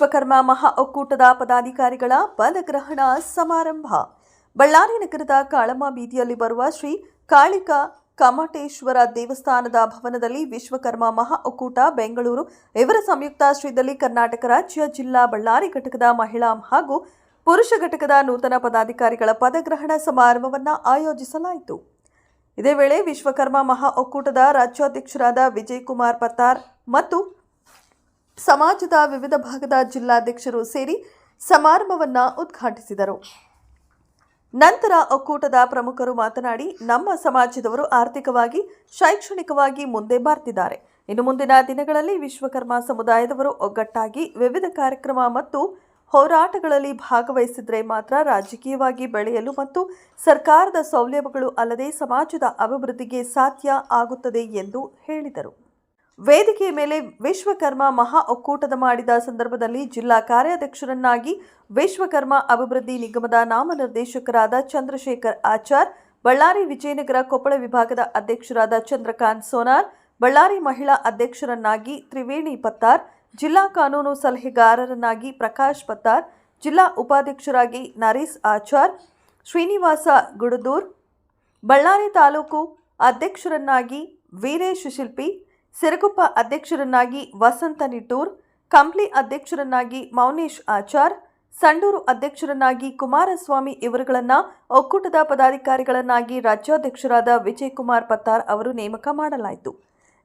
ವಿಶ್ವಕರ್ಮ ಮಹಾ ಒಕ್ಕೂಟದ ಪದಾಧಿಕಾರಿಗಳ ಪದಗ್ರಹಣ ಸಮಾರಂಭ. ಬಳ್ಳಾರಿ ನಗರದ ಕಾಳಮ್ಮ ಬೀದಿಯಲ್ಲಿ ಬರುವ ಶ್ರೀ ಕಾಳಿಕ ಕಮಟೇಶ್ವರ ದೇವಸ್ಥಾನದ ಭವನದಲ್ಲಿ ವಿಶ್ವಕರ್ಮ ಮಹಾ ಒಕ್ಕೂಟ, ಬೆಂಗಳೂರು, ಇವರ ಸಂಯುಕ್ತಾಶ್ರಯದಲ್ಲಿ ಕರ್ನಾಟಕ ರಾಜ್ಯ ಜಿಲ್ಲಾ ಬಳ್ಳಾರಿ ಘಟಕದ ಮಹಿಳಾ ಹಾಗೂ ಪುರುಷ ಘಟಕದ ನೂತನ ಪದಾಧಿಕಾರಿಗಳ ಪದಗ್ರಹಣ ಸಮಾರಂಭವನ್ನು ಆಯೋಜಿಸಲಾಯಿತು. ಇದೇ ವೇಳೆ ವಿಶ್ವಕರ್ಮ ಮಹಾ ಒಕ್ಕೂಟದ ರಾಜ್ಯಾಧ್ಯಕ್ಷರಾದ ವಿಜಯ್ ಕುಮಾರ್ ಪತ್ತಾರ್ ಮತ್ತು ಸಮಾಜದ ವಿವಿಧ ಭಾಗದ ಜಿಲ್ಲಾಧ್ಯಕ್ಷರು ಸೇರಿ ಸಮಾರಂಭವನ್ನು ಉದ್ಘಾಟಿಸಿದರು. ನಂತರ ಒಕ್ಕೂಟದ ಪ್ರಮುಖರು ಮಾತನಾಡಿ, ನಮ್ಮ ಸಮಾಜದವರು ಆರ್ಥಿಕವಾಗಿ, ಶೈಕ್ಷಣಿಕವಾಗಿ ಮುಂದೆ ಬರ್ತಿದ್ದಾರೆ. ಇನ್ನು ಮುಂದಿನ ದಿನಗಳಲ್ಲಿ ವಿಶ್ವಕರ್ಮ ಸಮುದಾಯದವರು ಒಗ್ಗಟ್ಟಾಗಿ ವಿವಿಧ ಕಾರ್ಯಕ್ರಮ ಮತ್ತು ಹೋರಾಟಗಳಲ್ಲಿ ಭಾಗವಹಿಸಿದರೆ ಮಾತ್ರ ರಾಜಕೀಯವಾಗಿ ಬೆಳೆಯಲು ಮತ್ತು ಸರ್ಕಾರದ ಸೌಲಭ್ಯಗಳು ಅಲ್ಲದೆ ಸಮಾಜದ ಅಭಿವೃದ್ಧಿಗೆ ಸಾಧ್ಯ ಆಗುತ್ತದೆ ಎಂದು ಹೇಳಿದರು. ವೇದಿಕೆಯ ಮೇಲೆ ವಿಶ್ವಕರ್ಮ ಮಹಾ ಒಕ್ಕೂಟದ ಮಾಡಿದ ಸಂದರ್ಭದಲ್ಲಿ ಜಿಲ್ಲಾ ಕಾರ್ಯಾಧ್ಯಕ್ಷರನ್ನಾಗಿ ವಿಶ್ವಕರ್ಮ ಅಭಿವೃದ್ಧಿ ನಿಗಮದ ನಾಮನಿರ್ದೇಶಕರಾದ ಚಂದ್ರಶೇಖರ್ ಆಚಾರ್, ಬಳ್ಳಾರಿ ವಿಜಯನಗರ ಕೊಪ್ಪಳ ವಿಭಾಗದ ಅಧ್ಯಕ್ಷರಾದ ಚಂದ್ರಕಾಂತ್ ಸೋನಾರ್, ಬಳ್ಳಾರಿ ಮಹಿಳಾ ಅಧ್ಯಕ್ಷರನ್ನಾಗಿ ತ್ರಿವೇಣಿ ಪತ್ತಾರ್, ಜಿಲ್ಲಾ ಕಾನೂನು ಸಲಹೆಗಾರರನ್ನಾಗಿ ಪ್ರಕಾಶ್ ಪತ್ತಾರ್, ಜಿಲ್ಲಾ ಉಪಾಧ್ಯಕ್ಷರಾಗಿ ನರೀಸ್ ಆಚಾರ್, ಶ್ರೀನಿವಾಸ ಗುಡದೂರ್, ಬಳ್ಳಾರಿ ತಾಲೂಕು ಅಧ್ಯಕ್ಷರನ್ನಾಗಿ ವೀರೇಶ್ ಶಿಲ್ಪಿ ಸಿರಗುಪ್ಪ ಅಧ್ಯಕ್ಷರನ್ನಾಗಿ ವಸಂತ ನಿಟ್ಟೂರ್, ಕಂಪ್ಲಿ ಅಧ್ಯಕ್ಷರನ್ನಾಗಿ ಮೌನೇಶ್ ಆಚಾರ್, ಸಂಡೂರು ಅಧ್ಯಕ್ಷರನ್ನಾಗಿ ಕುಮಾರಸ್ವಾಮಿ ಇವರುಗಳನ್ನು ಒಕ್ಕೂಟದ ಪದಾಧಿಕಾರಿಗಳನ್ನಾಗಿ ರಾಜ್ಯಾಧ್ಯಕ್ಷರಾದ ವಿಜಯ್ ಕುಮಾರ್ ಪತ್ತಾರ್ ಅವರು ನೇಮಕ ಮಾಡಲಾಯಿತು.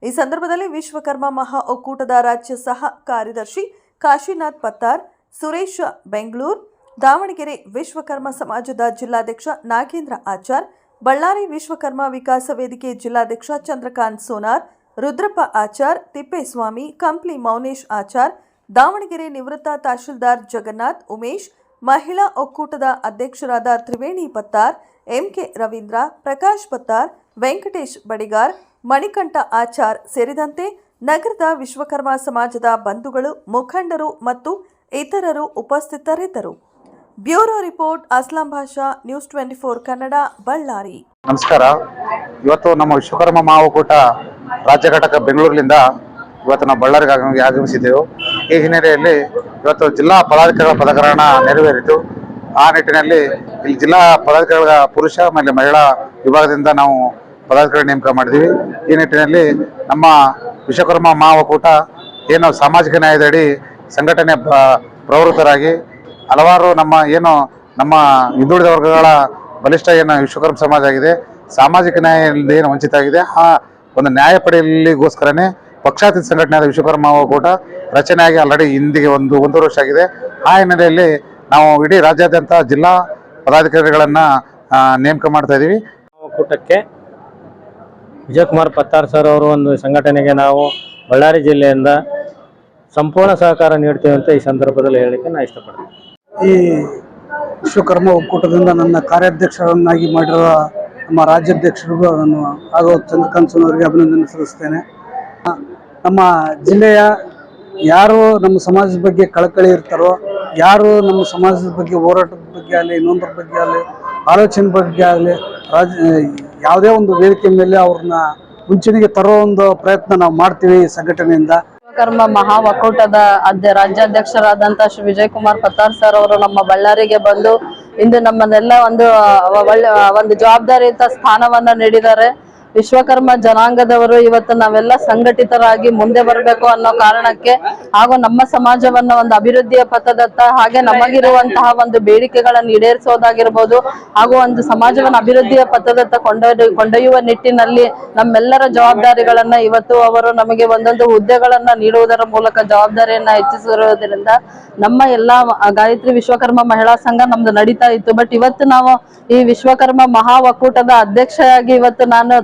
ಈ ಸಂದರ್ಭದಲ್ಲಿ ವಿಶ್ವಕರ್ಮ ಮಹಾ ಒಕ್ಕೂಟದ ರಾಜ್ಯ ಸಹ ಕಾರ್ಯದರ್ಶಿ ಕಾಶಿನಾಥ್ ಪತ್ತಾರ್, ಸುರೇಶ್ ಬೆಂಗಳೂರು, ದಾವಣಗೆರೆ ವಿಶ್ವಕರ್ಮ ಸಮಾಜದ ಜಿಲ್ಲಾಧ್ಯಕ್ಷ ನಾಗೇಂದ್ರ ಆಚಾರ್, ಬಳ್ಳಾರಿ ವಿಶ್ವಕರ್ಮ ವಿಕಾಸ ವೇದಿಕೆ ಜಿಲ್ಲಾಧ್ಯಕ್ಷ ಚಂದ್ರಕಾಂತ್ ಸೋನಾರ್ ರುದ್ರಪ್ಪ ಆಚಾರ್, ತಿಪ್ಪೇಸ್ವಾಮಿ, ಕಂಪ್ಲಿ ಮೌನೇಶ್ ಆಚಾರ್, ದಾವಣಗೆರೆ ನಿವೃತ್ತ ತಹಶೀಲ್ದಾರ್ ಜಗನ್ನಾಥ್ ಉಮೇಶ್, ಮಹಿಳಾ ಒಕ್ಕೂಟದ ಅಧ್ಯಕ್ಷರಾದ ತ್ರಿವೇಣಿ ಪತ್ತಾರ್, ಎಂಕೆ ರವೀಂದ್ರ, ಪ್ರಕಾಶ್ ಪತ್ತಾರ್, ವೆಂಕಟೇಶ್ ಬಡಿಗಾರ್, ಮಣಿಕಂಠ ಆಚಾರ್ ಸೇರಿದಂತೆ ನಗರದ ವಿಶ್ವಕರ್ಮ ಸಮಾಜದ ಬಂಧುಗಳು, ಮುಖಂಡರು ಮತ್ತು ಇತರರು ಉಪಸ್ಥಿತರಿದ್ದರು. Bureau report, Aslam Basha, news twenty four Kannada, Ballari. ನಮಸ್ಕಾರ. ಇವತ್ತು ನಮ್ಮ ವಿಶ್ವಕರ್ಮ ಮಹಾಕೂಟ ರಾಜ್ಯ ಘಟಕ ಬೆಂಗಳೂರಿನಿಂದ ಇವತ್ತು ನಾವು ಬಳ್ಳಾರಿಗೆ ಆಗಮ- ಆಗಮಿಸಿದ್ದೆವು. ಈ ಹಿನ್ನೆಲೆಯಲ್ಲಿ ಇವತ್ತು ಜಿಲ್ಲಾ ಪದಾಧಿಕಾರಿಗಳ ಪದಗ್ರಹಣ ನೆರವೇರಿತು. ಆ ನಿಟ್ಟಿನಲ್ಲಿ ಇಲ್ಲಿ ಜಿಲ್ಲಾ ಪದಾಧಿಕಾರಿಗಳ ಪುರುಷ ಆಮೇಲೆ ಮಹಿಳಾ ವಿಭಾಗದಿಂದ ನಾವು ಪದಾಧಿಕಾರಿ ನೇಮಕ ಮಾಡಿದ್ವಿ ಈ ನಿಟ್ಟಿನಲ್ಲಿ ನಮ್ಮ ವಿಶ್ವಕರ್ಮ ಮಹಾಕೂಟ ಏನು ಸಾಮಾಜಿಕ ನ್ಯಾಯದಡಿ ಸಂಘಟನೆ ಪ್ರ- ಪ್ರವೃತ್ತರಾಗಿ ಹಲವಾರು ನಮ್ಮ ಏನು ನಮ್ಮ ಹಿಂದುಳಿದ ವರ್ಗಗಳ ಬಲಿಷ್ಠ ಏನು ವಿಶ್ವಕರ್ಮ ಸಮಾಜ ಆಗಿದೆ, ಸಾಮಾಜಿಕ ನ್ಯಾಯದಿಂದ ಏನು ವಂಚಿತ ಆಗಿದೆ, ಆ ಒಂದು ನ್ಯಾಯ ಪಡೆಯಲಿಗೋಸ್ಕರನೇ ಪಕ್ಷಾತೀತ ಸಂಘಟನೆಯಾದ ವಿಶ್ವಕರ್ಮ ಒಕ್ಕೂಟ ರಚನೆಯಾಗಿ ಆಲ್ರೆಡಿ ಇಂದಿಗೆ ಒಂದು ಒಂದೂವರೆ ವರ್ಷ ಆಗಿದೆ. ಆ ಹಿನ್ನೆಲೆಯಲ್ಲಿ ನಾವು ಇಡೀ ರಾಜ್ಯಾದ್ಯಂತ ಜಿಲ್ಲಾ ಪದಾಧಿಕಾರಿಗಳನ್ನ ನೇಮಕ ಮಾಡ್ತಾ ಇದ್ದೀವಿ. ಒಕ್ಕೂಟಕ್ಕೆ ವಿಜಯಕುಮಾರ್ ಪತ್ತಾರ್ ಸರ್ ಅವರು ಒಂದು ಸಂಘಟನೆಗೆ ನಾವು ಬಳ್ಳಾರಿ ಜಿಲ್ಲೆಯಿಂದ ಸಂಪೂರ್ಣ ಸಹಕಾರ ನೀಡ್ತೇವೆ ಅಂತ ಈ ಸಂದರ್ಭದಲ್ಲಿ ಹೇಳಲಿಕ್ಕೆ ನಾನು ಇಷ್ಟಪಡ್ತೀನಿ. ಈ ವಿಶ್ವಕರ್ಮ ಒಕ್ಕೂಟದಿಂದ ನನ್ನ ಕಾರ್ಯಾಧ್ಯಕ್ಷರನ್ನಾಗಿ ಮಾಡಿರುವ ನಮ್ಮ ರಾಜ್ಯಾಧ್ಯಕ್ಷರಿಗೂ ನಾನು ಆಗೋ ಚಂದ್ರಕಾಂತ್ ಅವರಿಗೆ ಅಭಿನಂದನೆ ಸಲ್ಲಿಸ್ತೇನೆ. ನಮ್ಮ ಜಿಲ್ಲೆಯ ಯಾರು ನಮ್ಮ ಸಮಾಜದ ಬಗ್ಗೆ ಕಳಕಳಿ ಇರ್ತಾರೋ, ಯಾರು ನಮ್ಮ ಸಮಾಜದ ಬಗ್ಗೆ ಹೋರಾಟದ ಬಗ್ಗೆ ಆಗಲಿ, ಇನ್ನೊಂದ್ರ ಬಗ್ಗೆ ಆಗಲಿ, ಆಲೋಚನೆ ಬಗ್ಗೆ ಆಗಲಿ, ರಾಜ, ಯಾವುದೇ ಒಂದು ವೇದಿಕೆ ಮೇಲೆ ಅವ್ರನ್ನ ಮುಂಚೂಣಿಗೆ ತರೋ ಒಂದು ಪ್ರಯತ್ನ ನಾವು ಮಾಡ್ತೀವಿ ಈ ಸಂಘಟನೆಯಿಂದ. ವಿಶ್ವಕರ್ಮ ಮಹಾ ಒಕ್ಕೂಟದ ಅಧ್ಯ ರಾಜ್ಯಾಧ್ಯಕ್ಷರಾದಂತ ಶ್ರೀ ವಿಜಯ್ ಕುಮಾರ್ ಪತ್ತಾರ್ ಸರ್ ಅವರು ನಮ್ಮ ಬಳ್ಳಾರಿಗೆ ಬಂದು ಇಂದು ನಮ್ಮನ್ನೆಲ್ಲ ಒಂದು ಒಳ್ಳೆ ಒಂದು ಜವಾಬ್ದಾರಿಯುತ ಸ್ಥಾನವನ್ನ ನೀಡಿದ್ದಾರೆ. ವಿಶ್ವಕರ್ಮ ಜನಾಂಗದವರು ಇವತ್ತು ನಾವೆಲ್ಲ ಸಂಘಟಿತರಾಗಿ ಮುಂದೆ ಬರಬೇಕು ಅನ್ನೋ ಕಾರಣಕ್ಕೆ ಹಾಗೂ ನಮ್ಮ ಸಮಾಜವನ್ನ ಒಂದು ಅಭಿವೃದ್ಧಿಯ ಪಥದತ್ತ ಹಾಗೆ ನಮಗಿರುವಂತಹ ಒಂದು ಬೇಡಿಕೆಗಳನ್ನು ಈಡೇರಿಸೋದಾಗಿರ್ಬೋದು ಹಾಗೂ ಒಂದು ಸಮಾಜವನ್ನ ಅಭಿವೃದ್ಧಿಯ ಪಥದತ್ತ ಕೊಂಡೊಯ್ದು ಕೊಂಡೊಯ್ಯುವ ನಿಟ್ಟಿನಲ್ಲಿ ನಮ್ಮೆಲ್ಲರ ಜವಾಬ್ದಾರಿಗಳನ್ನ ಇವತ್ತು ಅವರು ನಮಗೆ ಒಂದೊಂದು ಹುದ್ದೆಗಳನ್ನ ನೀಡುವುದರ ಮೂಲಕ ಜವಾಬ್ದಾರಿಯನ್ನ ಹೆಚ್ಚಿಸಿರುವುದರಿಂದ ನಮ್ಮ ಎಲ್ಲಾ ಗಾಯತ್ರಿ ವಿಶ್ವಕರ್ಮ ಮಹಿಳಾ ಸಂಘ ನಮ್ದು ನಡೀತಾ ಇತ್ತು. ಬಟ್ ಇವತ್ತು ನಾವು ಈ ವಿಶ್ವಕರ್ಮ ಮಹಾ ಒಕ್ಕೂಟದ ಅಧ್ಯಕ್ಷೆಯಾಗಿ ಇವತ್ತು ನಾನು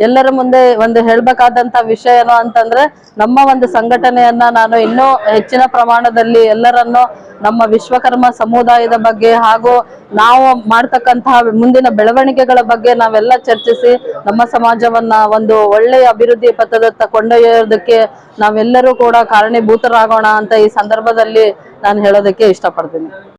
ಎಲ್ಲರ ಮುಂದೆ ಒಂದು ಹೇಳ್ಬೇಕಾದಂತ ವಿಷಯ ಏನು ಅಂತಂದ್ರೆ, ನಮ್ಮ ಒಂದು ಸಂಘಟನೆಯನ್ನ ನಾನು ಇನ್ನೂ ಹೆಚ್ಚಿನ ಪ್ರಮಾಣದಲ್ಲಿ ಎಲ್ಲರನ್ನು ನಮ್ಮ ವಿಶ್ವಕರ್ಮ ಸಮುದಾಯದ ಬಗ್ಗೆ ಹಾಗೂ ನಾವು ಮಾಡ್ತಕ್ಕಂತಹ ಮುಂದಿನ ಬೆಳವಣಿಗೆಗಳ ಬಗ್ಗೆ ನಾವೆಲ್ಲ ಚರ್ಚಿಸಿ, ನಮ್ಮ ಸಮಾಜವನ್ನ ಒಂದು ಒಳ್ಳೆಯ ಅಭಿವೃದ್ಧಿ ಪಥದತ್ತ ಕೊಂಡೊಯ್ಯೋದಕ್ಕೆ ನಾವೆಲ್ಲರೂ ಕೂಡ ಕಾರಣೀಭೂತರಾಗೋಣ ಅಂತ ಈ ಸಂದರ್ಭದಲ್ಲಿ ನಾನು ಹೇಳೋದಕ್ಕೆ ಇಷ್ಟಪಡ್ತೀನಿ.